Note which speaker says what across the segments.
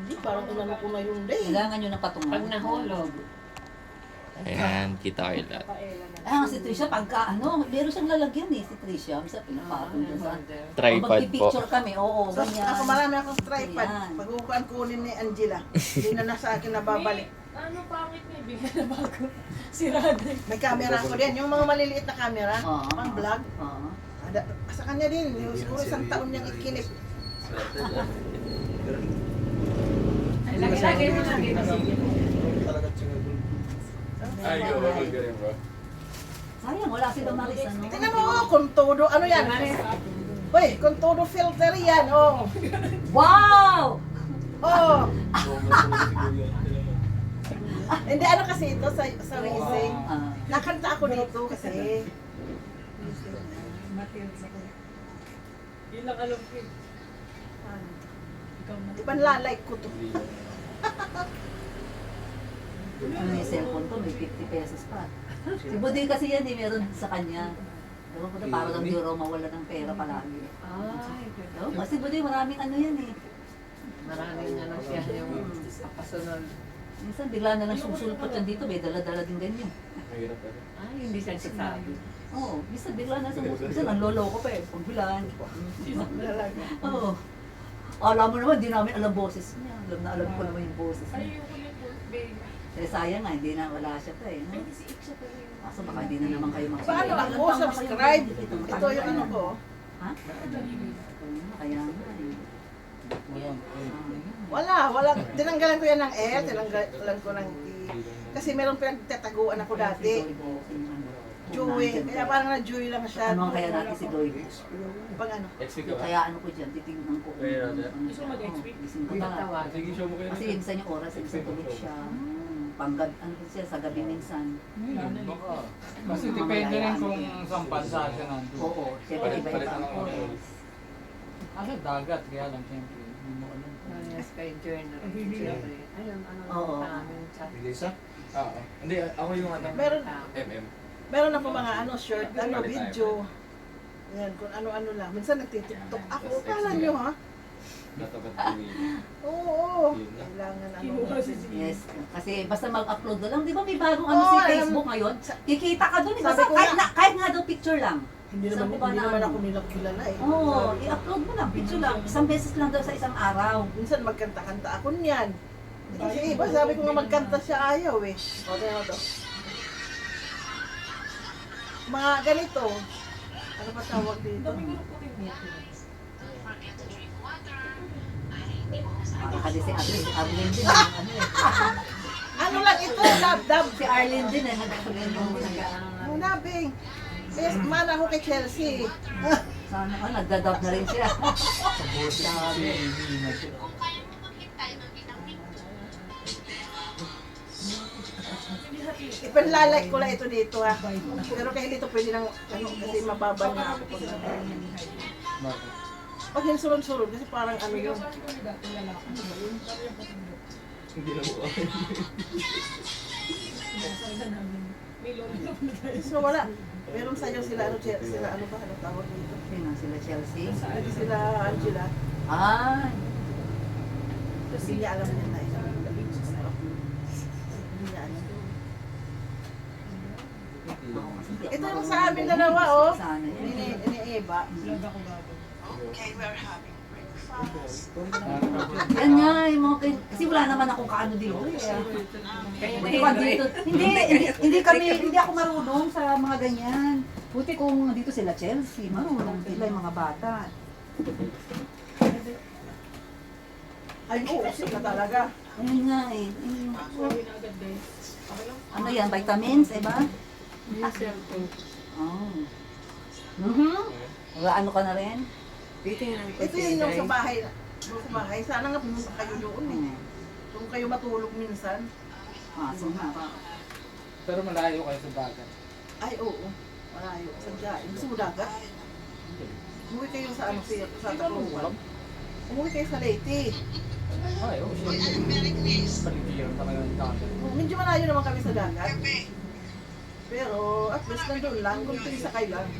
Speaker 1: Hindi, parang inano ko na yun day.
Speaker 2: Kailangan nyo ng patungan.
Speaker 3: Pag nahulog.
Speaker 4: Ayan, kita kayo lahat.
Speaker 2: Ah, si Tricia, pagka ano, meron siyang lalagyan eh, si Tricia. Sa pinapatong doon sa...
Speaker 4: Tripod
Speaker 2: Pag
Speaker 4: po.
Speaker 2: magpipicture kami, oo,
Speaker 1: So,
Speaker 2: ganyan.
Speaker 1: ako marami akong tripod.
Speaker 2: Ganyan.
Speaker 1: Pag kunin ni Angela. Hindi na na sa akin nababalik.
Speaker 5: Ano pangit na bigyan na bago. Sirada.
Speaker 1: May camera ako din. Yung mga maliliit na camera,
Speaker 2: Oo.
Speaker 1: pang vlog.
Speaker 2: Oo.
Speaker 1: Ada, sa kanya din. Yung Siguro isang taon niyang ikinip.
Speaker 5: Lagi-lagi mo lang dito.
Speaker 4: Ay, bro.
Speaker 2: Sayang, wala si Damaris, ano?
Speaker 1: Tingnan mo, oh, kung todo, ano yan? Uy, kung todo filter yan, oh.
Speaker 2: Wow!
Speaker 1: Oh. Hindi, ano kasi ito sa, sa racing.
Speaker 2: Ah,
Speaker 1: Nakanta ako dito kasi.
Speaker 5: Yun lang alam ko. eh.
Speaker 1: Ipanlalike ko to.
Speaker 2: ano yung cellphone ko, may 50 pesos pa. Si Buddy kasi yan, eh, meron sa kanya. Ewan ko na, parang ang biro mawala ng pera palagi.
Speaker 3: Ay,
Speaker 2: Oh, kasi Buddy, maraming ano yan eh.
Speaker 3: maraming ano siya yung kapasunod.
Speaker 2: Minsan bigla na lang susulpot yan dito, may dala-dala din ganyan.
Speaker 3: Ay, hindi siya nagsasabi.
Speaker 2: Oo, minsan bigla na sumusulpot. Minsan ang lolo ko pa eh, pagbilan. Oo. Alam mo naman, di namin alam boses niya. Alam na alam ko naman yung boses
Speaker 5: Ay,
Speaker 2: niya.
Speaker 5: yung kulit birthday.
Speaker 2: Eh sayang nga, hindi na wala siya pa eh.
Speaker 5: Ay,
Speaker 2: No?
Speaker 5: hindi si yun.
Speaker 2: Kaso baka hindi na naman kayo makikita.
Speaker 1: Paano ako? Subscribe. Ito yung ano ko.
Speaker 2: Ha? Kaya nga eh. Ah,
Speaker 1: Wala, wala. Tinanggalan ko yan ng L, tinanggalan ko ng T. Kasi meron pinagtataguan ako dati. Joey. Kaya parang na-Joey lang siya.
Speaker 2: Ano kaya natin si Doy?
Speaker 1: Pang ano.
Speaker 2: Kaya ano ko dyan, titignan ko
Speaker 4: Kaya,
Speaker 2: ano
Speaker 4: ano?
Speaker 5: Gusto mo mag-explain?
Speaker 2: Oh, gising ko
Speaker 3: Kuya
Speaker 2: na.
Speaker 3: tawag.
Speaker 2: Kasi minsan yung oras, minsan tulog siya. Hmm, Panggab, ano siya, sa gabi minsan.
Speaker 6: Baka. Kasi depende rin kung saan bansa siya nandun.
Speaker 2: Oo, siyempre iba-iba ang oras.
Speaker 6: Kasi dagat, kaya lang siyempre. Hindi mo alam.
Speaker 3: Yes, kay Journal. Ayun, ano
Speaker 2: Oo.
Speaker 3: namin chat.
Speaker 4: Lisa? Oo. Hindi, ako yung ano.
Speaker 1: Meron,
Speaker 4: MM.
Speaker 1: Meron ako mga ano, shirt, ano, video. Yan, kung ano-ano lang. Minsan nagtitiktok ako. Kala nyo ha?
Speaker 4: Natapat.
Speaker 1: Oo, oo. Kailangan ano.
Speaker 2: Yes, kasi basta mag-upload na lang. Di ba may bagong ano
Speaker 1: Oo,
Speaker 2: si
Speaker 1: alam-
Speaker 2: Facebook ngayon? Kikita ka doon.
Speaker 1: Sabi
Speaker 2: Basta
Speaker 1: ko
Speaker 2: kahit,
Speaker 1: nga.
Speaker 2: na, kahit nga daw picture lang.
Speaker 1: Hindi
Speaker 2: Saan
Speaker 1: naman,
Speaker 2: ko ba
Speaker 1: hindi
Speaker 2: na
Speaker 1: naman
Speaker 2: ano?
Speaker 1: ako nila kilala eh.
Speaker 2: Oo, i-upload mo lang. Picture lang. Isang beses lang daw sa isang araw.
Speaker 1: Minsan magkanta-kanta ako niyan. Kasi iba, sabi ko nga magkanta siya ayaw eh. O, tingnan mo to. Mga ganito. Ano pa tawag dito?
Speaker 2: Para kasi si Arlene. Si Arlene din. ang Ano, eh.
Speaker 1: Ano lang ito, dab-dab.
Speaker 2: si Arlene din eh. Nag-Arlene yung
Speaker 1: Munabing. Yes, mana ako kay Chelsea.
Speaker 2: Sana ka, nagdadab na rin siya.
Speaker 6: Sa boses si Amy siya.
Speaker 1: Ipanlalike ko lang ito dito ha. Pero kaya dito pwede nang, ano, kasi mababa na ako. Pag,
Speaker 6: Bakit?
Speaker 1: pag hinsulon-sulon, kasi parang ano yun.
Speaker 4: Hindi na
Speaker 5: lolo.
Speaker 1: So wala. Meron sa'yo sila, ano, Chelsea, sila, ano ba, ano tawag dito?
Speaker 2: Sino sila Chelsea?
Speaker 1: Sila, Angela.
Speaker 2: Ay.
Speaker 1: Hindi niya alam niya na ito. Hindi niya alam. Ito yung sa amin dalawa, oh.
Speaker 2: Sana yun.
Speaker 1: Ini, ini Eva.
Speaker 2: Yan nga, yung mga kay- kasi wala naman akong kaano dito. eh.
Speaker 3: Kaya
Speaker 2: dito. Hindi, hindi, hindi kami, hindi ako marunong sa mga ganyan. Buti kung dito sila Chelsea, marunong sila yung mga bata.
Speaker 1: Ay, oo, sila talaga.
Speaker 2: Ayun nga eh.
Speaker 5: Na. Okay lang.
Speaker 2: Ano yan, vitamins, eh ba?
Speaker 3: Yung cellphone.
Speaker 2: Oh. Mhm. Wala ano ka na rin?
Speaker 3: Titingnan ko
Speaker 1: Ito
Speaker 3: si
Speaker 1: yun yung sa bahay. Yung sa bahay. Sana nga pumunta kayo doon eh.
Speaker 2: Hmm.
Speaker 1: Kung kayo matulog minsan.
Speaker 2: Ah, so nga.
Speaker 6: Pero malayo kayo sa dagat.
Speaker 1: Ay, oo. Malayo. Sadya. Gusto mo dagat? Umuwi kayo sa ano, sa, sa Tacloban. Umuwi kayo sa Leyte.
Speaker 6: Ay, oh, siya. Paligiran talaga ng dagat.
Speaker 1: Medyo malayo naman kami sa dagat. Pero at least nandun lang. Kung tuloy sakay lang.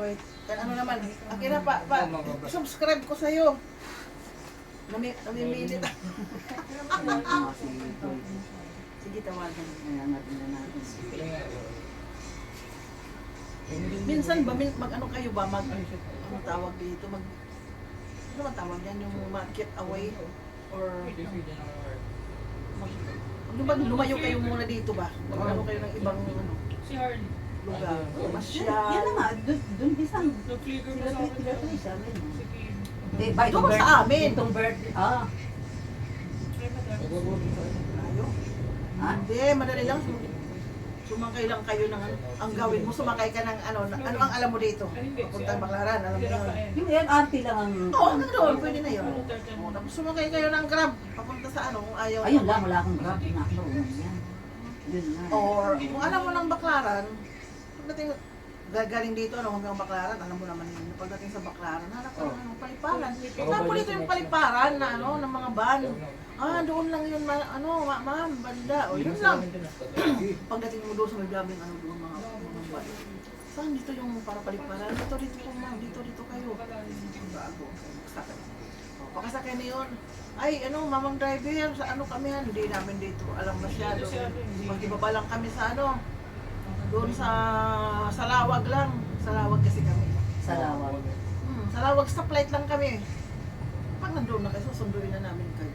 Speaker 1: Wait. Kan ano naman, akin na pa, pa, subscribe ko sa'yo. Nami, namimilit. Sige, tawagan.
Speaker 2: Kaya natin na natin.
Speaker 1: Minsan ba, mag ano kayo ba, mag, ano tawag dito, mag, ano tawag yan, yung mag get away, or, ano ba, lumayo kayo muna dito ba? Mag ano kayo ng ibang, ano,
Speaker 5: Si Harley.
Speaker 1: lugar, masyal.
Speaker 2: yan na nga, dun, dun isang,
Speaker 5: Nag-flicker
Speaker 2: sila
Speaker 5: pa sa akin.
Speaker 2: sila.
Speaker 5: Si Kim.
Speaker 2: Hindi,
Speaker 1: Doon
Speaker 2: bird,
Speaker 1: sa amin.
Speaker 2: itong bird, ah,
Speaker 5: Try mo tayo.
Speaker 1: Layo.
Speaker 2: ah,
Speaker 1: Hindi, madali lang. Sum- Sumakay lang kayo ng ano. Ang gawin mo, sumakay ka ng ano. na- Ano ang alam mo dito?
Speaker 5: Ay, hindi.
Speaker 1: Papunta Baclaran, alam mo yun.
Speaker 2: Yung auntie lang ang,
Speaker 1: Oo, ano doon, pwede na yun.
Speaker 5: Ano,
Speaker 1: Oo, Tapos sumakay kayo ng grab. Papunta sa ano, kung ayaw.
Speaker 2: ayun lang, wala akong grab, inaklo, yan. Yun na.
Speaker 1: Or, kung alam mo ng Baclaran, pagdating, gagaling dito, ano, hanggang Baclaran, alam mo naman yun. Pagdating sa Baclaran, hanap ka
Speaker 2: Oh.
Speaker 1: ng paliparan. Po dito yung paliparan na ano, ng mga van. Ah, doon lang yun, ma- ano, ma- ma'am, banda. O, yun lang. Pagdating mo doon sa may daming ano doon, mga, mga van. Saan dito yung para paliparan? Dito, dito po ma'am, dito, dito kayo. Bago, sakay. O, Pakasakay na yun. Ay, ano, mamang driver, sa ano kami yan? Hindi namin dito alam masyado. Magbibaba lang kami sa ano, doon sa Salawag lang. Salawag kasi kami.
Speaker 2: Salawag.
Speaker 1: Hmm, Salawag stoplight lang kami. Pag nandun na kayo, susunduin na namin kayo.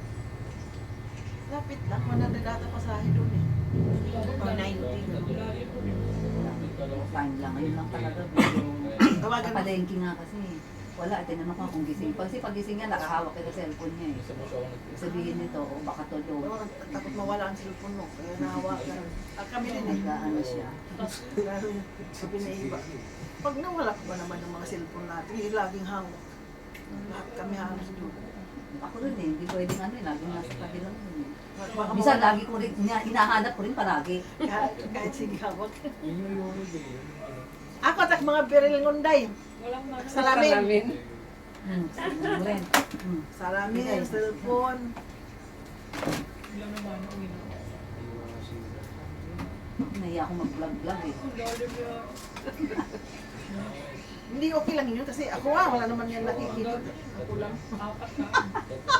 Speaker 1: Lapit lang, 100 data pasahe doon eh. Or 90, gano'n.
Speaker 2: Fine lang, ayun lang talaga.
Speaker 1: Tawagan mo.
Speaker 2: kapalengke nga kasi. Wala, tinanong ko kung gising. Pag si pagising niya, nakahawak ka sa cellphone niya eh. Sabihin nito, o baka todo.
Speaker 1: Oo, takot mawala ang cellphone mo, kaya nahawakan. Ah, kami din eh.
Speaker 2: Nag-ano siya.
Speaker 1: Sabi na iba. Pag nawala ko ba naman ng mga cellphone natin, eh, laging hawak. Lahat kami halos doon.
Speaker 2: Ako rin eh, hindi pwedeng ano eh, laging nasa kabilang yun eh.
Speaker 1: Mawala-
Speaker 2: lagi ko rin, hina- hinahanap ko rin palagi.
Speaker 1: kahit, kahit sige hawak. Ako at mga beril ngunday.
Speaker 5: Walang na.
Speaker 1: Salamin.
Speaker 2: Hmm, yun rin. Hmm.
Speaker 1: Salamin, cellphone.
Speaker 5: Ilang naman, uwi na.
Speaker 2: Nahiya ako mag-vlog-vlog eh.
Speaker 5: Ang.
Speaker 1: Hindi okay lang yun kasi ako ah, wala naman yan nakikita. Ako lang.
Speaker 5: Apat na.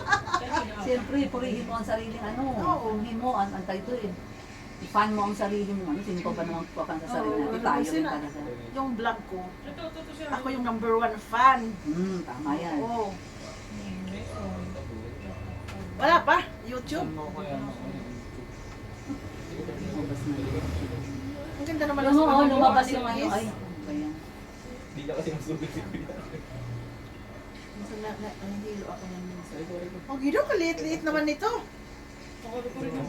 Speaker 2: Siyempre, purihin mo ang sariling ano.
Speaker 1: Oo.
Speaker 2: Purihin mo, ang antay to eh. I-fan mo ang sarili mo. Ano, sino pa ba naman po sa sarili
Speaker 1: Oo,
Speaker 2: natin? Tayo rin talaga.
Speaker 1: Yung vlog ko,
Speaker 5: siya.
Speaker 1: ako yung number one fan.
Speaker 2: Hmm, tama yan.
Speaker 1: Oo.
Speaker 5: Hmm.
Speaker 1: Wala pa, YouTube.
Speaker 2: Lumabas na yun.
Speaker 1: Ang ganda naman
Speaker 2: Yung oo,
Speaker 1: mga
Speaker 2: lumabas yung ano. Ay, ano ba yan?
Speaker 4: Hindi na kasi masubit si Kuya.
Speaker 1: Minsan na, na, nahihilo ako yan minsan. Oh, Gido, kaliit-liit naman nito.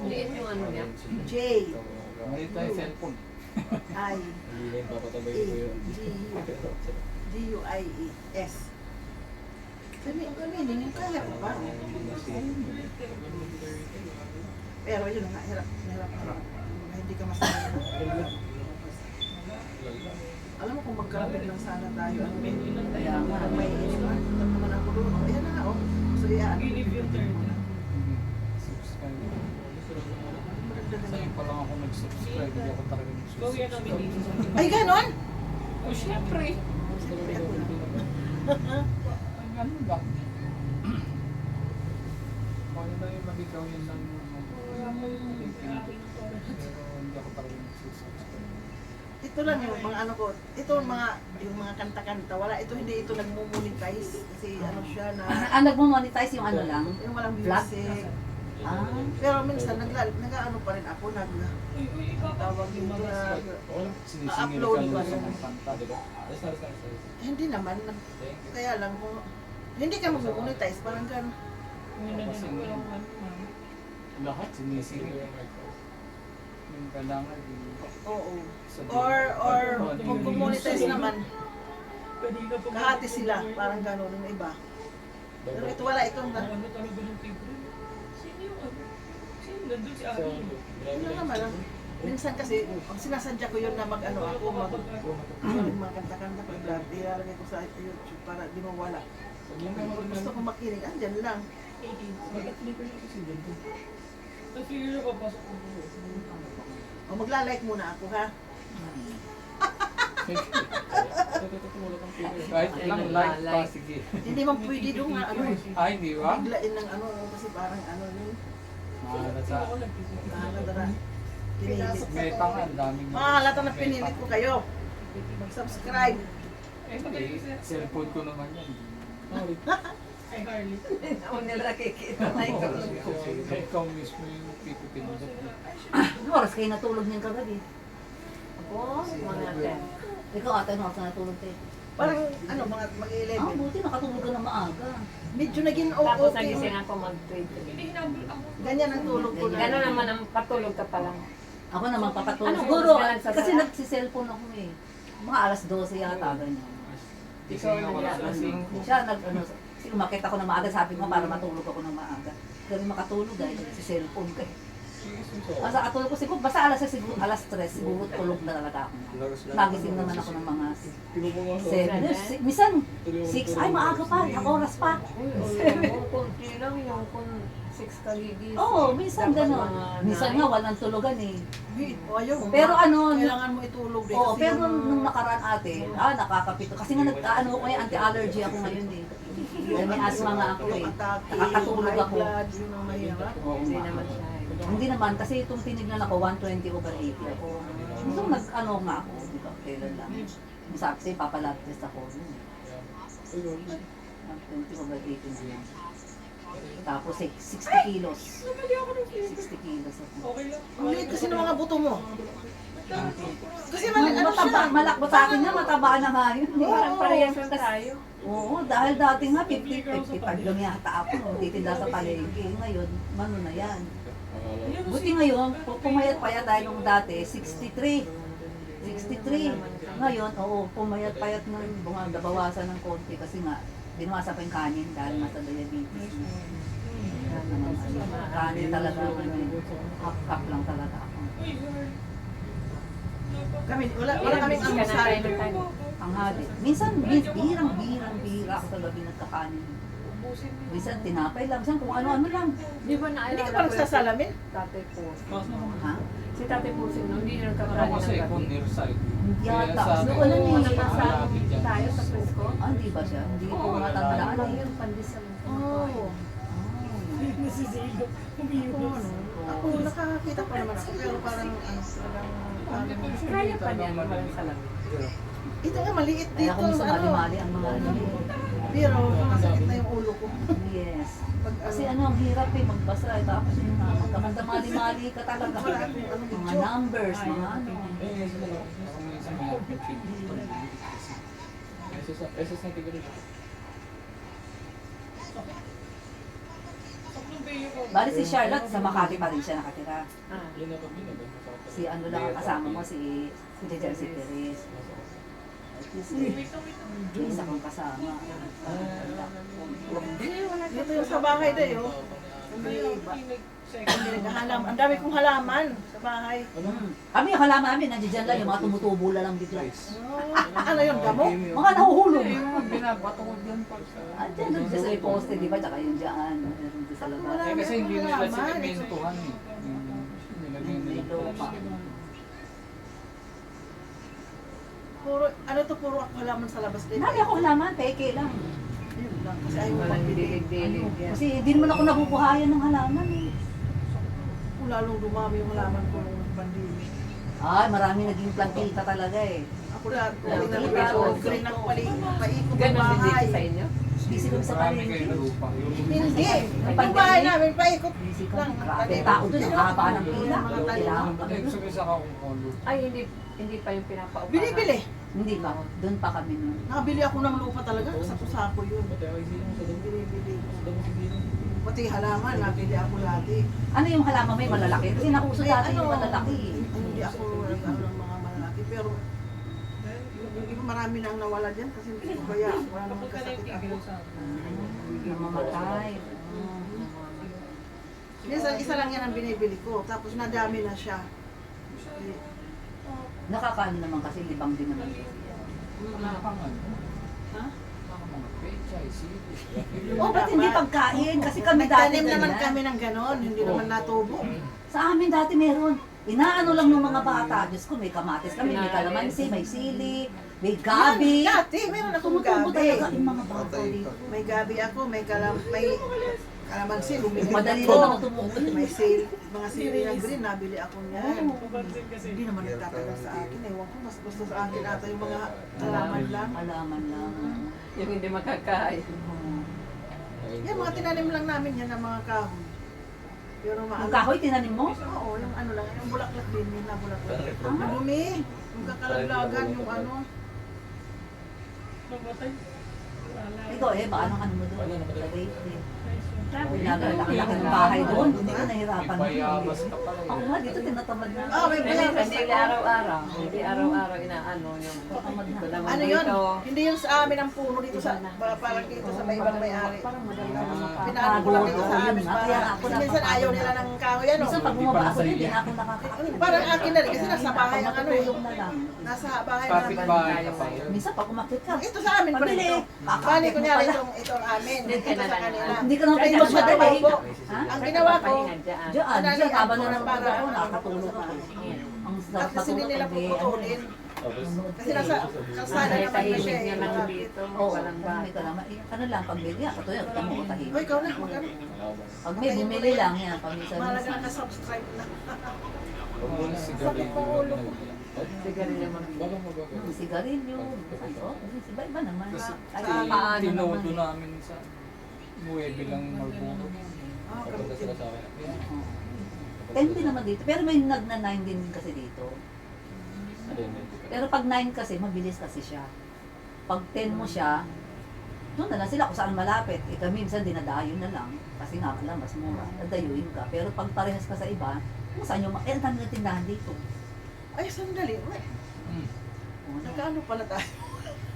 Speaker 3: Liit yung ano niya.
Speaker 1: J.
Speaker 6: Ngayon tayo cellphone.
Speaker 1: I.
Speaker 4: Hindi na papatabay ko yun.
Speaker 1: D-U-I-E-S. Kami, kami, ningin ka hirap ba? Pero yun nga, hirap, hirap. Hindi ka masanay. Alam mo kung magkarapit lang sana tayo, ano, may ilan
Speaker 2: kaya nga,
Speaker 1: may ilan, tapos naman ako doon. Ayan na oh. So, yan. Give
Speaker 6: Sa'yo pa lang ako nag-subscribe. Hindi ako talaga nag-subscribe.
Speaker 5: kami dito.
Speaker 1: Ay, ganon?
Speaker 5: Oh, syempre.
Speaker 6: Ang ano ba? Kung ano yung mag-ikaw yun lang yung
Speaker 5: Wala mo yung.
Speaker 6: Pero hindi ako talaga nag-subscribe.
Speaker 1: Ito lang yung mga ano ko, ito yung mga, yung mga kanta-kanta. Wala, ito hindi ito nagmumonetize. Kasi ano siya na,
Speaker 2: Ah, nagmo-monetize yung ano lang?
Speaker 1: yung walang music.
Speaker 2: Ah,
Speaker 1: Pero minsan, nagla, nag-ano pa rin ako, nag,
Speaker 5: pa.
Speaker 1: tawag dito na,
Speaker 6: Sinisingil
Speaker 1: upload
Speaker 6: ka
Speaker 1: ba
Speaker 6: lang sa
Speaker 1: yun?
Speaker 6: mga
Speaker 4: alas, alas, alas.
Speaker 1: hindi naman, kaya lang kung, hindi ka magmumonetize, parang
Speaker 5: ma'am.
Speaker 6: Lahat sinisingil. Yung kailangan. yung
Speaker 1: Oo. Or, or, kung kumonetize naman,
Speaker 5: pa-
Speaker 1: kahati sila, parang gano'n yung iba. Pero ito wala, itong,
Speaker 5: Ano Si Ari?
Speaker 1: Ano naman, ah. minsan kasi, ang sinasadya ko yun na mag-ano ako, mag, mga kanta-kanta ko, ilalagay ko sa YouTube para di mawala. Gusto ko makinig, andyan lang.
Speaker 5: 18. Mag-flicker na kasi dyan. Nag-flicker na papasok ko.
Speaker 1: O magla-like muna ako ha.
Speaker 6: Kahit lang, like pa, sige.
Speaker 1: Hindi man pwede doon nga, ano,
Speaker 6: Ay, di ba?
Speaker 1: biglain ng ano, kasi parang ano yun.
Speaker 6: Tanga, ang daming...
Speaker 1: Makahalata na pinilit ko kayo. Subscribe.
Speaker 6: Eh, cellphone ko naman yan.
Speaker 5: Ay, Harley.
Speaker 2: Ako nila nakikita na ikaw.
Speaker 6: Ikaw mismo yung pipipindot.
Speaker 2: Ano oras kayo natulog niyan kagabi?
Speaker 3: Ako, mga ten.
Speaker 2: Ikaw ate, ano oras ka natulog tayo?
Speaker 1: Parang ano, mga
Speaker 2: Ah,
Speaker 1: mag-11.
Speaker 2: buti nakatulog ka na maaga.
Speaker 1: Medyo naging
Speaker 3: Tapos
Speaker 1: okay.
Speaker 3: nagising ako mag-tweet.
Speaker 5: Hindi hinabol ako.
Speaker 1: Ganyan ang tulog ko na.
Speaker 3: Gano'n naman ang patulog ka pa lang.
Speaker 2: Ako naman papatulog.
Speaker 3: Anong
Speaker 2: Siguro,
Speaker 3: sa
Speaker 2: kasi
Speaker 3: sala?
Speaker 2: nagsi-cellphone ako eh. Mga alas 12 yata, ganyan.
Speaker 3: Ikaw,
Speaker 6: 5.
Speaker 2: Siya nag ano, sige umakit ako na maaga, sabi ko para matulog ako na maaga. Kasi makatulog dahil si cellphone ko. Asa katulog ko siguro, basta alas 6 siguro, alas 3 siguro tulog na talaga ako. Nagising naman ako ng mga 7. Si- Minsan, 6, ay maaga pa, ang oras pa.
Speaker 3: Kunti lang yung kung six ka gigising.
Speaker 2: Oo, minsan gano'n. Minsan nga walang tulugan eh.
Speaker 1: Ayun.
Speaker 2: Pero ano,
Speaker 1: kailangan mo itulog din.
Speaker 2: Oo, pero nung, nakaraan ate, ah, nakakapito. Kasi nga nagkaano ko yung anti-allergy ako ngayon eh. May asthma nga ako eh. Nakakatulog ako.
Speaker 3: Hindi naman siya. Eh.
Speaker 2: Hindi naman, kasi itong tinignan ako, 120 over 80 ako. Nung nag-ano nga ako, di ba, kailan lang. Sabi kasi, papalab test ako. Nun. 120 over 80 na lang. Tapos eh, 60 kilos.
Speaker 5: Namali ako ng flavor.
Speaker 2: 60 kilos ako.
Speaker 5: Okay lang.
Speaker 1: Ang liit kasi ng mga buto mo. Kasi mali, ano
Speaker 2: Mataba,
Speaker 1: siya?
Speaker 2: malakbo sa akin nga, mataba na nga yun. eh.
Speaker 3: Parang parehas lang tayo.
Speaker 2: Oo, dahil dati nga 50, 55 lang yata ako nung titinda sa palengke. Ngayon, mano na yan. Buti ngayon, pu- pumayat payat tayo nung dati, 63. 63. Ngayon, oo, pumayat payat na bunga, nabawasan ng konti kasi nga, binawasan pa yung kanin dahil diabetes. Kaya naman, ano, kanin talaga, ano, half-half lang talaga ako.
Speaker 1: Kami, wala, wala kaming
Speaker 3: Busy ka na
Speaker 1: almusal.
Speaker 3: tayo ng time.
Speaker 2: Ang hali. Minsan, bi- birang, birang, bira ako sa gabi nagkakanin.
Speaker 5: Ubusin mo.
Speaker 2: Minsan, tinapay lang. Minsan, kung ano-ano lang.
Speaker 3: Di ba naalala
Speaker 1: Hindi ka pa nagsasalamin?
Speaker 3: Tatay po.
Speaker 2: Ha?
Speaker 3: Si Tatay Pusing, no? Hindi na
Speaker 6: Ako kasi,
Speaker 3: ng
Speaker 6: kung
Speaker 3: gabi.
Speaker 6: near side.
Speaker 2: Yata.
Speaker 6: Sabi
Speaker 2: ano
Speaker 6: ko,
Speaker 2: ni-
Speaker 3: Nasa tayo sa Frisco.
Speaker 2: Ah, hindi ba siya? Hindi ko
Speaker 3: Oo,
Speaker 2: matandaan
Speaker 3: lang
Speaker 2: eh.
Speaker 3: yun, pandesal.
Speaker 1: Oo.
Speaker 5: Nasisilo.
Speaker 1: Ako,
Speaker 5: Umiiwas.
Speaker 1: ano, ako nakakakita pa naman ako, pero parang, ano, talagang, parang,
Speaker 3: Kaya pa niya, walang salamin.
Speaker 1: ito nga maliit
Speaker 2: Kaya
Speaker 1: dito,
Speaker 2: kung sa
Speaker 1: ano,
Speaker 2: mali-mali ang mga ano. Eh.
Speaker 1: pero masakit na yung ulo ko.
Speaker 2: Yes.
Speaker 1: Pag,
Speaker 2: Kasi
Speaker 1: ano,
Speaker 2: ano, ang hirap eh, magbasa eh. Tapos yung magkakanta mali-mali ka talaga.
Speaker 1: Ano,
Speaker 2: Mga numbers, mga ano.
Speaker 6: Eh.
Speaker 5: Tatlong bayo ko.
Speaker 2: Bali si Charlotte, sa Makati pa rin siya nakatira.
Speaker 3: Ah.
Speaker 4: Binago.
Speaker 2: Si ano lang ang kasama mo, si si Jejer si Perez. Isa kong kasama.
Speaker 1: Dito yung sa bahay na yun. Hindi, hindi naghahalam. Ang dami kong halaman sa bahay.
Speaker 2: Kami yung halaman namin, nandiyan dyan lang, yung mga tumutubo na lang bigla.
Speaker 1: Oh, ano yun, damo?
Speaker 2: Mga nahuhulog.
Speaker 6: Eh, yung mga binabato ko dyan pa sa...
Speaker 2: At dyan, doon sa poste, di ba? Tsaka yung dyan, meron sa labas.
Speaker 6: Eh, kasi hindi nila
Speaker 1: Halaman.
Speaker 6: sinimentuhan eh. Yung Nilagay
Speaker 2: May
Speaker 6: nila.
Speaker 2: lupa.
Speaker 1: Puro, ano to, puro ako halaman sa labas din.
Speaker 2: Nari ako halaman, peke lang.
Speaker 1: Yun lang, kasi ayaw mo
Speaker 3: Walang
Speaker 1: magbili.
Speaker 3: dilig-dilig yan.
Speaker 2: Kasi hindi naman ako nabubuhayan ng halaman eh.
Speaker 1: Kung lalong dumami yung halaman ko nung pandemic.
Speaker 2: Ay, marami naging plantita talaga eh.
Speaker 1: Ako lahat,
Speaker 2: Yeah,
Speaker 1: kung tingnan
Speaker 2: yeah.
Speaker 1: ko, green ako pali, paikot ang
Speaker 3: Ganon din dito
Speaker 1: bahay.
Speaker 3: sa inyo?
Speaker 2: Busy kami sa palengke.
Speaker 1: Hindi,
Speaker 2: Yung
Speaker 1: bahay namin, paikot
Speaker 2: Busy
Speaker 1: lang.
Speaker 2: kami. Grabe, tao doon, ang haba ng pila. Kailangan kami
Speaker 6: ko kondo.
Speaker 3: Ay, hindi hindi pa yung pinapaupahan.
Speaker 1: Binibili.
Speaker 2: Hindi pa, doon pa kami nun.
Speaker 1: Nakabili ako ng lupa talaga, sa kusako yun. Binibili ko. Pati halaman, nabili ako lagi.
Speaker 2: Ano yung halaman may malalaki? Kasi nauso
Speaker 1: May
Speaker 2: dati
Speaker 1: ano,
Speaker 2: yung malalaki.
Speaker 1: Hindi ako nag-ano ng mga malalaki, pero yung iba marami nang nawala dyan kasi hindi ko kaya wala namang kasakit ako.
Speaker 5: sa
Speaker 2: Namamatay.
Speaker 1: Minsan isa lang yan ang binibili ko, tapos nadami na siya.
Speaker 2: Nakakaano naman kasi libang din naman.
Speaker 6: ano.
Speaker 1: Ha?
Speaker 2: Oh, ba't hindi pagkain? Kasi kami dati
Speaker 1: Nagtanim naman
Speaker 2: ganyan.
Speaker 1: kami ng ganon, hindi naman natubo.
Speaker 2: Sa amin dati meron. Inaano lang ng mga bata. Diyos ko, may kamatis kami, may kalamansi, may sili, may gabi.
Speaker 1: Dati, meron akong
Speaker 2: Tumutubo
Speaker 1: gabi.
Speaker 2: talaga yung mga bata dito.
Speaker 1: May gabi ako, may kalam, may kalamansi, bumili
Speaker 2: Madali lang ako tumubo.
Speaker 1: May sale, mga sili na green, nabili ako
Speaker 5: kasi.
Speaker 1: Hindi naman nagtatagal sa akin. Ewan ko, mas gusto sa akin ata yung mga halaman lang.
Speaker 2: Alaman lang.
Speaker 3: Yung hindi makakain.
Speaker 1: Yan, mga tinanim lang namin yan ng mga kahoy. Pero
Speaker 2: Yung
Speaker 1: maano.
Speaker 2: kahoy, tinanim mo?
Speaker 1: Oo, yung ano lang, yung bulaklak din, yun na bulaklak. Madumi, yung kakalaglagan, yung ano.
Speaker 2: Ikaw eh, anong ano mo doon? Sa Leyte.
Speaker 3: Sabi
Speaker 2: Laki ng bahay doon, hindi ka nahirapan.
Speaker 6: Pala
Speaker 2: Ako nga, dito tinatamad na.
Speaker 1: Ah, may
Speaker 3: Hindi
Speaker 1: bayabas
Speaker 3: kasi araw-araw. Hindi araw-araw inaano yung naman
Speaker 1: Ano yun? Hindi yun sa amin ang puno dito sa, pa- parang dito sa may ibang may-ari.
Speaker 3: Na.
Speaker 1: Pinaano ko lang dito sa amin kasi minsan ayaw nila ng kahoy, ano?
Speaker 2: Minsan pag bumaba ako hindi na ako nakakakit.
Speaker 1: Parang akin na rin, kasi nasa bahay ang ano eh.
Speaker 2: Na.
Speaker 1: Nasa bahay
Speaker 6: ka pa.
Speaker 2: Minsan pag umakit ka,
Speaker 1: Ito sa amin pa rin ito. Bali, kunyari
Speaker 2: pala.
Speaker 1: itong, amin. Ito
Speaker 3: na
Speaker 1: sa kanila.
Speaker 2: hindi ka naman
Speaker 1: Tubo.
Speaker 2: Ha?
Speaker 1: Ang ginawa ko,
Speaker 3: Diyan.
Speaker 2: Diyan,
Speaker 1: Madali
Speaker 2: diyan,
Speaker 1: ako
Speaker 2: habang na
Speaker 1: ng para-
Speaker 2: ako, nakakatulog ka. Ang sarap
Speaker 1: tapos hindi nila
Speaker 2: ano.
Speaker 1: puputulin. Kasi nasa kalsada
Speaker 3: Ay,
Speaker 1: naman na siya eh.
Speaker 2: Oo,
Speaker 3: bata.
Speaker 2: kalama. Eh, Ano lang, pag bili ako, tuyo, tamo ko tahimik.
Speaker 1: Hoy, ikaw na, magkano?
Speaker 2: Pag may bumili lang yan, pag minsan
Speaker 1: Mahalaga
Speaker 2: minsan.
Speaker 1: ka subscribe na.
Speaker 6: Sigarilyo mo na
Speaker 3: Sigarilyo mo.
Speaker 2: Hmm, sigarilyo, ano, iba-iba naman.
Speaker 6: Kasi
Speaker 2: paano naman.
Speaker 6: namin sa Nueve lang magbuno.
Speaker 1: Ah, kapatid.
Speaker 2: Oo. Ten din naman dito, pero may nagna-nine din kasi dito. Pero pag 9 kasi, mabilis kasi siya. Pag 10 mo siya, doon na lang sila kung saan malapit. Ika minsan dinadayo na lang. Kasi nga lang, mas mura. Nadayuin ka. Pero pag parehas ka sa iba, kung saan yung, eh, ang dami ng tindahan dito.
Speaker 1: Ay, sandali. Uy,
Speaker 6: Hmm.
Speaker 2: Na.
Speaker 1: Nagkaano pala tayo?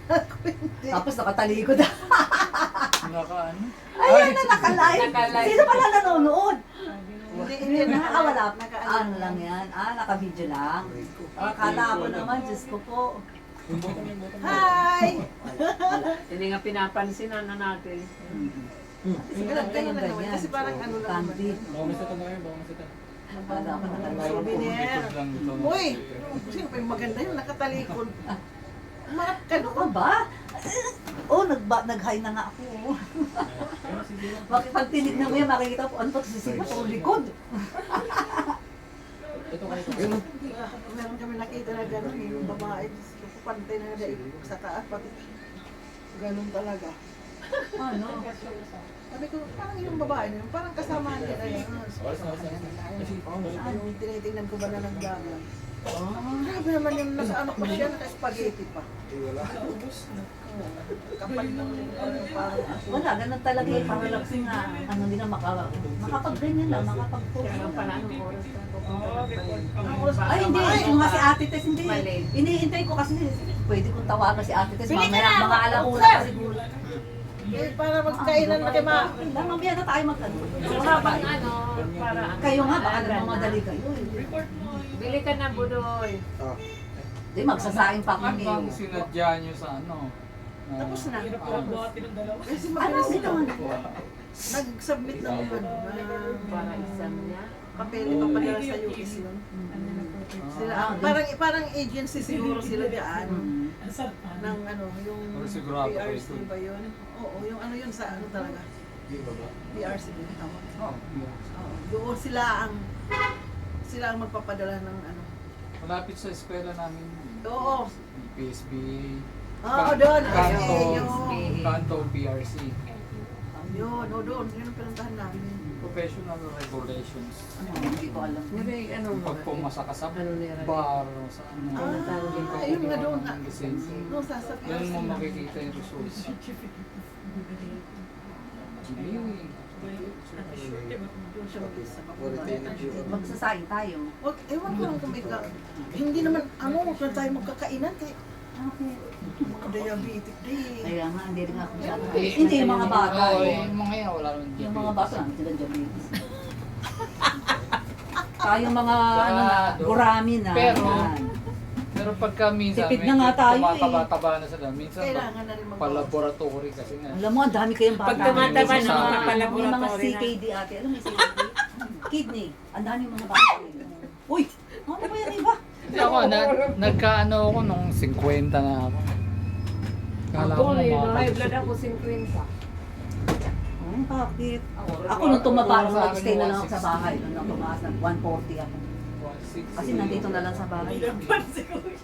Speaker 2: Tapos nakatalikod na.
Speaker 6: Naka ano?
Speaker 2: Ayan na, nakalive.
Speaker 3: Nakalive.
Speaker 2: Sino pala nanonood?
Speaker 1: Hindi, hindi.
Speaker 2: Hindi, nakawala.
Speaker 1: Naka-
Speaker 2: Ano lang yan? Ah, naka-video lang. Akala ko naman, Diyos ko po.
Speaker 1: Hi!
Speaker 3: Hindi nga pinapansin ano natin.
Speaker 1: Ganun, ganun lang naman. Kasi parang ano lang
Speaker 4: masita tayo, baka masita.
Speaker 2: Akala ko nakalive.
Speaker 1: Souvenir.
Speaker 6: Ito.
Speaker 1: Uy! Sino pa yung maganda yun? Nakatalikod. Umarap ka
Speaker 2: Ano ka ba? Oh, nagba, nag-hi na nga ako. Bakit pag tinignan mo yan, makikita po, ano to, sisipa, puro likod.
Speaker 4: Ito ka ito.
Speaker 1: Ah, Meron kami nakita na gano'n, yung babae, pantay na daig sa taas, pati gano'n talaga.
Speaker 2: Ano?
Speaker 1: Sabi ko, parang yung babae na yun, parang kasama niya na yun.
Speaker 4: Na, na.
Speaker 1: Ano, tinitingnan ko ba na nagdagan?
Speaker 2: Oh,
Speaker 1: Grabe naman yung nasa ano pa siya, naka-spaghetti pa. Kapal ng parang parang
Speaker 2: wala, ganun talaga eh, para lang si nga, ano nila, maka, makapag-ganyan lang, makapag-post.
Speaker 3: Kaya pala oras na
Speaker 1: pa
Speaker 2: Ay, hindi, yung nga si Ate Tess, hindi. Iniintay ko kasi, pwede kong tawagan si Ate Tess, mamaya,
Speaker 1: na!
Speaker 2: mga alauna pa siguro.
Speaker 1: Eh, para magkainan na kayo ma...
Speaker 2: Lang, mamaya na tayo mag
Speaker 3: Wala bang ano, para
Speaker 2: Kayo nga, baka naman madali kayo eh.
Speaker 5: Report mo.
Speaker 3: Bili ka na budoy.
Speaker 2: Di, magsasaing pa
Speaker 6: Ano
Speaker 2: kami.
Speaker 6: bang sinadya nyo sa ano? na-
Speaker 1: Tapos na.
Speaker 5: Hirap ko ang buhati ng dalawa.
Speaker 1: Kasi
Speaker 2: Ano ang
Speaker 1: ito.
Speaker 2: ginawa?
Speaker 1: Nag-submit ng ano,
Speaker 3: Para
Speaker 1: na
Speaker 3: isang niya.
Speaker 1: papel, ipapadala sa US yun. Sila,
Speaker 2: Ah,
Speaker 1: parang parang agency siguro sila dyan.
Speaker 2: Mm.
Speaker 5: Ang sarap.
Speaker 1: ng ano, yung
Speaker 6: Pero sigurado kayo
Speaker 1: PRC
Speaker 6: ito.
Speaker 1: ba yun? Oo, yung ano yun sa ano talaga. PRC din.
Speaker 6: Oh,
Speaker 1: Oo, doon sila ang sila ang magpapadala ng ano.
Speaker 6: Malapit sa eskwela namin.
Speaker 1: Oo.
Speaker 6: PSB.
Speaker 1: Oo, doon.
Speaker 6: Kanto. Kanto PRC.
Speaker 1: Yun, o doon. Yun ang pinuntahan namin.
Speaker 6: Professional regulations.
Speaker 2: Ano, hindi ko alam.
Speaker 3: Nire, ano mo?
Speaker 6: Pag pumasa ka sa
Speaker 3: Ano nira?
Speaker 6: bar o sa ano.
Speaker 1: Ah, yun nga doon. Doon sa sa
Speaker 6: Yan
Speaker 1: PRC.
Speaker 6: mo makikita yung results. Viewing.
Speaker 1: Doon siya mag sa papunta.
Speaker 2: Magsasaing tayo.
Speaker 1: Wag, ewan ko lang kung may ka, hindi naman, ano, huwag na tayo magkakainan kay
Speaker 2: Okay.
Speaker 1: diabetic day.
Speaker 2: Kaya nga, hindi rin ako masyado. Hindi, yung mga bata.
Speaker 6: Oo,
Speaker 2: eh.
Speaker 6: yung mga yan, wala naman
Speaker 2: Yung mga bata lang, sila diabetes. Kaya yung mga ano na, gurami na.
Speaker 6: Pero,
Speaker 2: yan.
Speaker 6: Pero pagka minsan,
Speaker 2: Tipid na nga tayo eh.
Speaker 6: tumataba-taba na sila. Minsan,
Speaker 1: Kailangan na rin mag-
Speaker 6: pa-laboratory kasi nga.
Speaker 2: Alam mo, ang dami kayong bata.
Speaker 3: Pag tumataba
Speaker 6: na,
Speaker 3: na mga
Speaker 2: May mga
Speaker 3: palaboratory na.
Speaker 2: CKD ate. Alam mo yung CKD? Kidney. Ang dami mga bata. Uy! Ano ba yan iba?
Speaker 6: Hindi ako, na, nagkaano ako nung 50 na ako. Kala ko
Speaker 3: Ako, eh,
Speaker 6: mga
Speaker 3: high blood ako 50.
Speaker 2: Oh, bakit? Ako nung tumaba, nung nag-stay na lang ako sa bahay, nung nung tumaas ng 140 ako. Kasi nandito na lang sa bahay.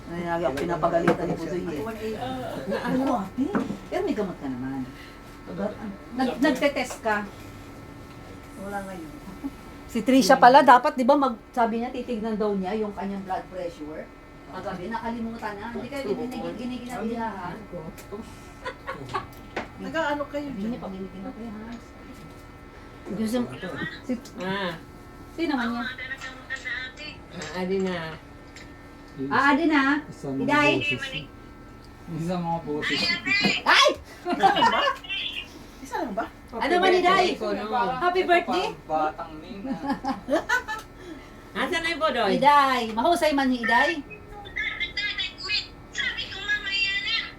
Speaker 2: Ay, lagi ako pinapagalitan ni Pudoy eh. Na ano, ate? Pero may gamot ka naman. Nag nagte-test ka. Wala ngayon. Si Trisha pala, dapat, di ba, mag, sabi niya, titignan daw niya yung kanyang blood pressure. Kagabi, nakalimutan na. Hindi kayo giniginabiyahan.
Speaker 1: Nag-ano kayo
Speaker 2: Hindi
Speaker 1: dyan?
Speaker 2: niya pag giniginabiyahan. Diyos yung, si,
Speaker 3: Ah,
Speaker 2: sino naman niya?
Speaker 3: Ah, adi na.
Speaker 2: Ah, adi na.
Speaker 6: Isa mga
Speaker 2: Iday.
Speaker 6: boses. Isa mga boses.
Speaker 2: Ay!
Speaker 1: Isa lang ba? Isa lang ba?
Speaker 2: Ano man, Iday? Happy birthday.
Speaker 6: Batang nina.
Speaker 3: Asan na yung bodoy?
Speaker 2: Iday, mahusay man ni Iday.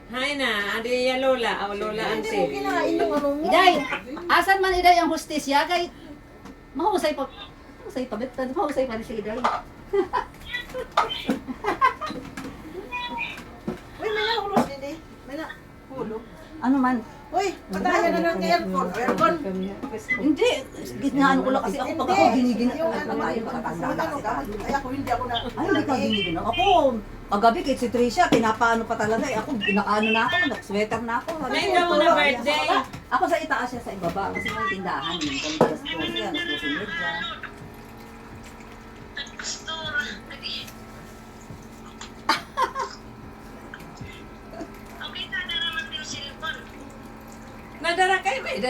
Speaker 3: Hay na, adi ya lola, o lola ante.
Speaker 2: Iday, asan man Iday ang hostesya kay mahusay pa. Mahusay pa, bet, mahusay pa rin si Iday.
Speaker 1: Uy, may nahulog din eh. May nahulog.
Speaker 2: Ano man?
Speaker 1: Uy, patayan na ng aircon. Aircon.
Speaker 2: Hindi, ginaan ko lang kasi ako pag ako ginigina.
Speaker 1: Yung
Speaker 2: Ay,
Speaker 1: ano,
Speaker 2: tayo,
Speaker 1: yung
Speaker 2: na tayo.
Speaker 1: Ay, ako hindi ako na.
Speaker 2: Ay, hindi ka ginigina. Ako, kagabi kay si Tricia, pinapaano pa talaga eh. Ako, pinakaano na ako, nag-sweater na ako. Ko,
Speaker 3: ka mo na birthday.
Speaker 2: Ako sa itaas siya sa ibaba kasi may tindahan. Kung alas 12 yan, alas 12 medya.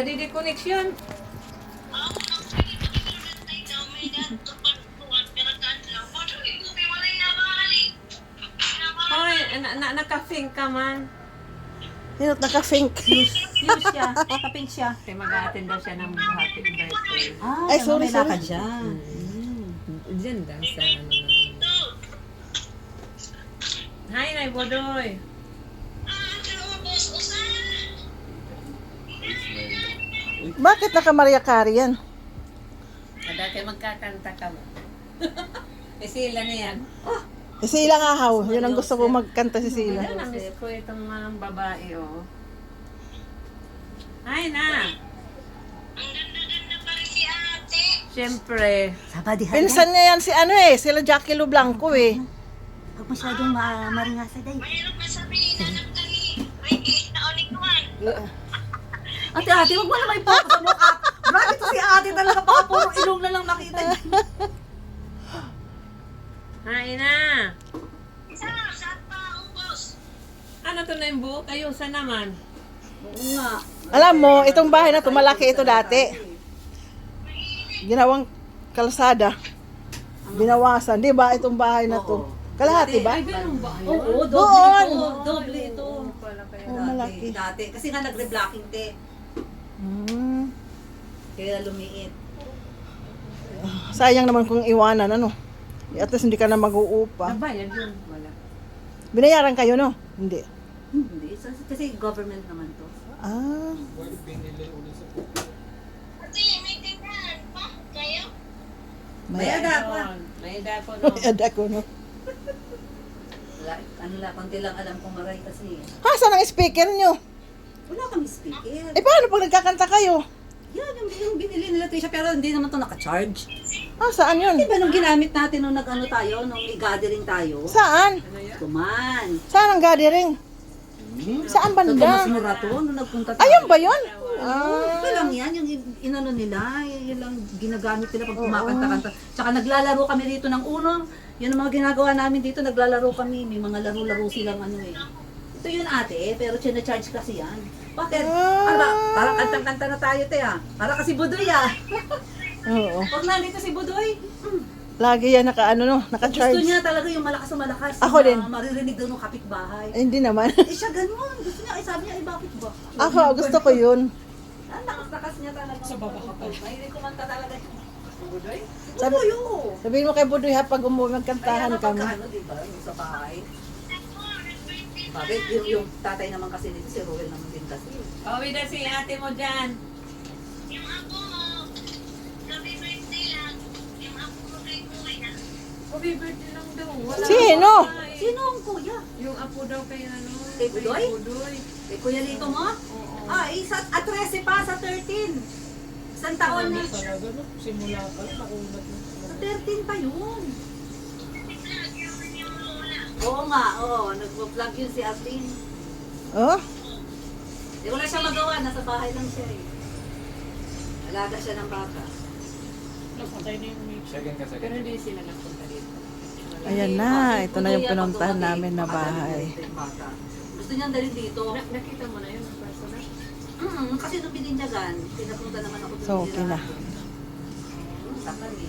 Speaker 3: Di connection. Hoy, na, na, naka-think ka man.
Speaker 1: Sino naka-fink?
Speaker 2: Fuse siya, kapink siya.
Speaker 3: Kasi mag-a-attend daw siya ng happy birthday.
Speaker 2: Ah,
Speaker 1: Ay, sorry, sorry.
Speaker 2: lakad siya.
Speaker 3: Diyan lang sa ano na. Hi, Nay Bodoy.
Speaker 1: Bakit naka-Maria Carey yan?
Speaker 3: Kada kayo magkakanta ka mo. Eh sila na yan.
Speaker 1: Si Sila nga haw. Yun ang gusto ko magkanta si Sila.
Speaker 3: Ayun, na-miss ko itong mga babae, oh. Hi, na. Siyempre.
Speaker 2: Sabadi.
Speaker 1: Pinsan niya yan si ano eh. Sila Jackie Lu Blanco eh.
Speaker 2: Huwag masyadong ma maringasa day. Ate, ate, huwag mo naman ipopo sa mukha. Bakit to si ate talaga? Baka puro ilong na lang nakita niya.
Speaker 3: Hi, na. Ano to na yung buhok? Ayusan naman.
Speaker 2: Oo nga.
Speaker 1: Alam mo, itong bahay na to, malaki ito dati. Ginawang kalsada. Binawasan. Di ba itong bahay na to? Kalahati ba?
Speaker 2: Oo, doble
Speaker 1: Doon.
Speaker 2: ito. Doble ito.
Speaker 1: Oh,
Speaker 2: Dati,
Speaker 1: malaki.
Speaker 2: dati. Kasi nga nagre-blocking te.
Speaker 1: Hmm.
Speaker 2: Kaya lumiit.
Speaker 1: Sayang naman kung iwanan, ano? At least hindi ka na mag-uupa.
Speaker 3: Nabayad yun. Wala.
Speaker 1: Binayaran kayo, no? Hindi.
Speaker 2: Hindi. Kasi- Kasi government naman to.
Speaker 1: Ah.
Speaker 2: May
Speaker 1: May
Speaker 2: ada pa.
Speaker 3: May ada ko, no?
Speaker 1: may ada ko, no?
Speaker 2: Ano lang, konti lang alam kong maray kasi.
Speaker 1: Ha, saan ang speaker nyo?
Speaker 2: Wala kami speaker.
Speaker 1: Eh, paano pag nagkakanta kayo?
Speaker 2: Yan, yung, yung binili nila Trisha, pero hindi naman to naka-charge.
Speaker 1: Ah, saan yun?
Speaker 2: Di ba nung ginamit natin nung nag-ano tayo, nung may gathering tayo?
Speaker 1: Saan?
Speaker 2: Kuman.
Speaker 1: Saan ang gathering? Saan
Speaker 2: Sa Tomas
Speaker 1: banda?
Speaker 2: Morato, nung nagpunta tayo.
Speaker 1: Ayun ba yun? Ah.
Speaker 2: Ito lang yan, yung in- inano nila, yun lang ginagamit nila pag kumakanta-kanta. Tsaka naglalaro kami dito ng uno. Yun ang mga ginagawa namin dito, naglalaro kami. May mga laro-laro silang ano eh. Ito yun ate, pero charge kasi yan. Bakit? Ano ba? Parang kantang-kanta na tayo te ah. Para kasi Budoy ah.
Speaker 1: Oo.
Speaker 2: Pag nandito si Budoy,
Speaker 1: Lagi yan naka, ano, no?
Speaker 2: gusto
Speaker 1: Naka-charge.
Speaker 2: niya talaga yung malakas na malakas.
Speaker 1: Ako
Speaker 2: na
Speaker 1: din.
Speaker 2: Maririnig daw ng kapitbahay.
Speaker 1: Eh, hindi naman.
Speaker 2: Eh siya ganun. Gusto niya, eh sabi niya, eh bakit ba?
Speaker 1: Ako, gusto ko yun.
Speaker 2: Ang lakas-lakas niya talaga. Sa baba ka pa. Mahilig kumanta talaga. Budoy?
Speaker 1: Sabi-
Speaker 2: Budoy, oo.
Speaker 1: Sabihin mo kay Budoy ha, pag umuwi
Speaker 2: Kaya
Speaker 1: magkantahan kami.
Speaker 2: pagka ano, di ba, yung sa bahay. Bakit? Yung, yung tatay naman kasi nito, si Roel naman din kasi.
Speaker 3: Pauwi na si ate mo dyan. Happy birthday lang daw. Wala
Speaker 1: Sino?
Speaker 3: eh.
Speaker 2: Sino ang kuya?
Speaker 3: Yung apo daw kay ano?
Speaker 2: Kay Budoy?
Speaker 3: Budoy.
Speaker 2: Eh, kuya Lito mo?
Speaker 3: Oo.
Speaker 2: Ah, isa, at 13 pa sa 13. Isang taon na.
Speaker 5: Talaga no? Simula pa lang, nakulat na.
Speaker 2: Sa 13 pa yun. Oo nga, oo. Nag-vlog yun si Atin.
Speaker 1: Oh?
Speaker 2: Eh, wala siya magawa. Nasa bahay lang siya eh. Alaga siya ng baka.
Speaker 3: Napatay na yung.
Speaker 4: Second ka,
Speaker 3: Pero hindi sila nagpunta dito.
Speaker 1: Ayan na, ito na yung pinuntahan namin na bahay.
Speaker 2: Gusto niya dalhin dito.
Speaker 3: Na, nakita mo na yun ang personal?
Speaker 2: Mm, kasi nung bininyagan, pinapunta naman ako dun
Speaker 1: So, okay na.
Speaker 2: Sa kami.